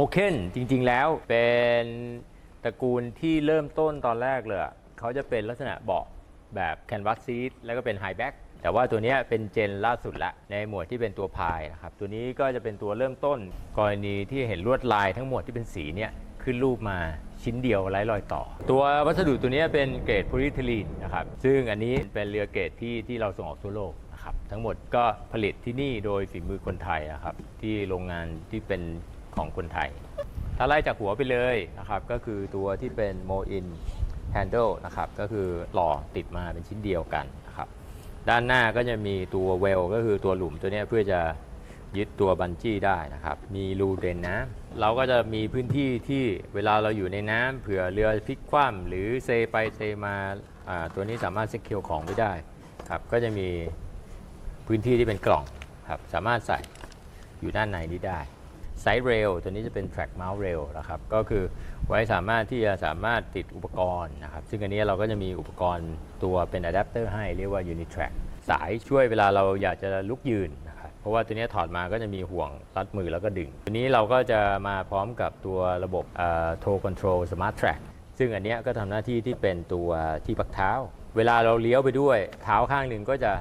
โมเคนจริง ๆ แล้วเป็นตระกูลที่เริ่มต้นตอนแรกเลยเขาจะเป็นลักษณะเบาะแบบแคนวาสซีทแล้วก็เป็นไฮแบ็กแต่ว่าตัวนี้เป็นเจนล่าสุดละในหมวดที่เป็นตัวพายนะครับ ตัวนี้ก็จะเป็นตัวเริ่มต้น กรณีที่เห็นลวดลายทั้งหมดที่เป็นสีเนี่ยขึ้นรูปมาชิ้นเดียวไร้รอยต่อ ตัววัสดุตัวนี้เป็นเกรดโพลีเทลีนนะครับ ซึ่งอันนี้เป็นเรือเกรดที่ที่เราส่งออกทั่วโลกนะครับ ทั้งหมดก็ผลิตที่นี่โดยฝีมือคนไทยนะครับ ที่โรงงานที่เป็น ของคนไทย ถ้าไล่จากหัวไปเลยนะครับก็คือตัวที่เป็นโมอินแฮนเดิลนะครับก็คือหล่อติดมาเป็นชิ้นเดียวกันนะครับด้านหน้าก็จะมีตัวเวลก็คือตัวหลุมตัวนี้เพื่อจะยึดตัวบันจี้ได้นะครับ มีรูเดนน้ำเราก็จะมีพื้นที่ที่เวลาเราอยู่ในน้ำเผื่อเรือพลิกคว่ำหรือเซไปเซมาตัวนี้สามารถเซ็กเคียวของไว้ได้ครับก็จะมีพื้นที่ที่เป็นกล่องครับสามารถใส่อยู่ด้านในนี้ได้ ไซส์เรลตัวนี้จะเป็น track mount rail นะครับก็คือไว้สามารถที่จะสามารถติดอุปกรณ์นะครับซึ่งอันนี้เราก็จะมีอุปกรณ์ตัวเป็นอะแดปเตอร์ให้เรียกว่า unitrack สายช่วยเวลาเราอยากจะลุกยืนนะครับเพราะว่าตัวนี้ถอดมาก็จะมีห่วงรัดมือแล้วก็ดึง ตัวนี้เราก็จะมาพร้อมกับตัวระบบโทรคอนโทรลสมาร์ทแทร็กซึ่งอันนี้ก็ทำหน้าที่ที่เป็นตัวที่พักเท้า เวลาเราเลี้ยวไปด้วยเท้าข้างหนึ่งก็จะ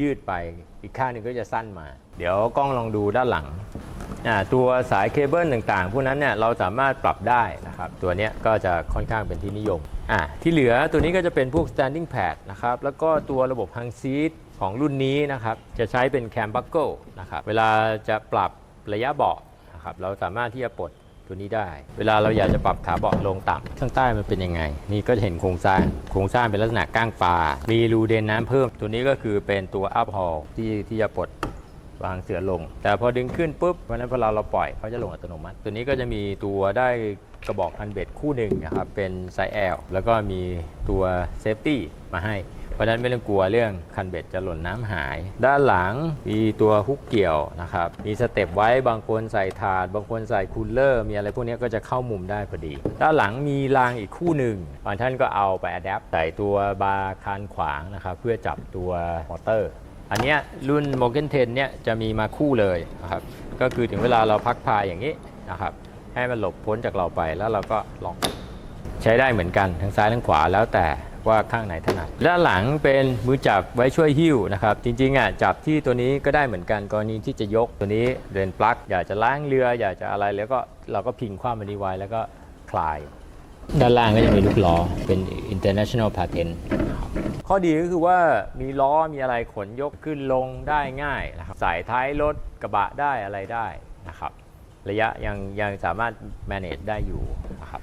ยืดไปอีกข้างหนึ่งก็จะสั้นมา เดี๋ยวกล้องลองดูด้านหลัง ตัวสายเคเบิลต่างๆ พวกนั้นเนี่ยเราสามารถปรับได้นะครับ ตัวนี้ก็จะค่อนข้างเป็นที่นิยม ที่เหลือตัวนี้ก็จะเป็นพวก standing pad นะครับ แล้วก็ตัวระบบ hang seat ของรุ่นนี้นะครับ จะใช้เป็น cam buckle นะครับ เวลาจะปรับระยะเบาะนะครับ เราสามารถที่จะปลดตัวนี้ได้ เวลาเราอยากจะปรับขาเบาะลงต่ำข้างใต้มันเป็นยังไง นี่ก็จะเห็นโครงสร้าง โครงสร้างเป็นลักษณะก้างปลา มีรูเดนน้ำเพิ่ม ตัวนี้ก็คือเป็นตัว up haul ที่ที่จะปลด วางเสือลง แต่พอดึงขึ้นปุ๊บวันนั้นพอเราเราปล่อยเขาจะลงอัตโนมัติ ตัวนี้ก็จะมีตัวได้กระบอกพันเบ็ดคู่หนึ่งนะครับเป็นไซส์ L แล้วก็มีตัวเซฟตี้มาให้เพราะนั้นไม่ต้องกลัวเรื่องคันเบ็ดจะหล่นน้ำหาย ด้านหลังมีตัวฮุกเกี่ยวนะครับ มีสเต็ปไว้บางคนใส่ถาด บางคนใส่คูลเลอร์ มีอะไรพวกนี้ก็จะเข้ามุมได้พอดี ด้านหลังมีรางอีกคู่หนึ่งบางท่านก็เอาไปอัดแอปใส่ตัวบาร์คานขวางนะครับ เพื่อจับตัวมอเตอร์ อันเนี้ยรุ่น m o r g a n 10เนี่ยจะมีมาคู่เลยนะครับก็คือถึงเวลาเราพักพายอย่างนี้นะครับให้มันหลบพ้นจากเราไปแล้วเราก็ล็อกใช้ได้เหมือนกันทั้งซ้ายทั้งขวาแล้วแต่ว่าข้างไหนถนัดด้านหลังเป็นมือจับไว้ช่วยหิ้วนะครับ จริงๆอะจับที่ตัวนี้ก็ได้เหมือนกันกรณีที่จะยกตัวนี้เดินปลั๊กอยากจะล้างเรืออยากจะอะไรแล้วก็เราก็พิงคว้ามันนี้ไว้แล้วก็คลาย ด้านล่างก็จะมีลูกล้อเป็น international patent ข้อดีก็คือว่ามีล้อมีอะไรขนยกขึ้นลงได้ง่ายนะครับใส่ท้ายรถกระบะได้อะไรได้นะครับ ระยะยังยังสามารถ manage ได้อยู่นะครับ